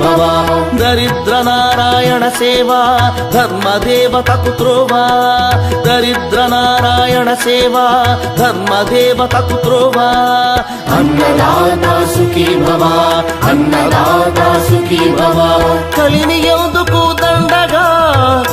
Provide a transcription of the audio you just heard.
భవ దరిద్ర నారాయణ సేవ ధర్మదేవతకు త్రోవా దరిద్ర నారాయణ సేవ ధర్మదేవతకు త్రోవా అన్నదాత సుఖీ భవ అన్నదాత సుఖీ భవ కలిని ఎందుకు దండగా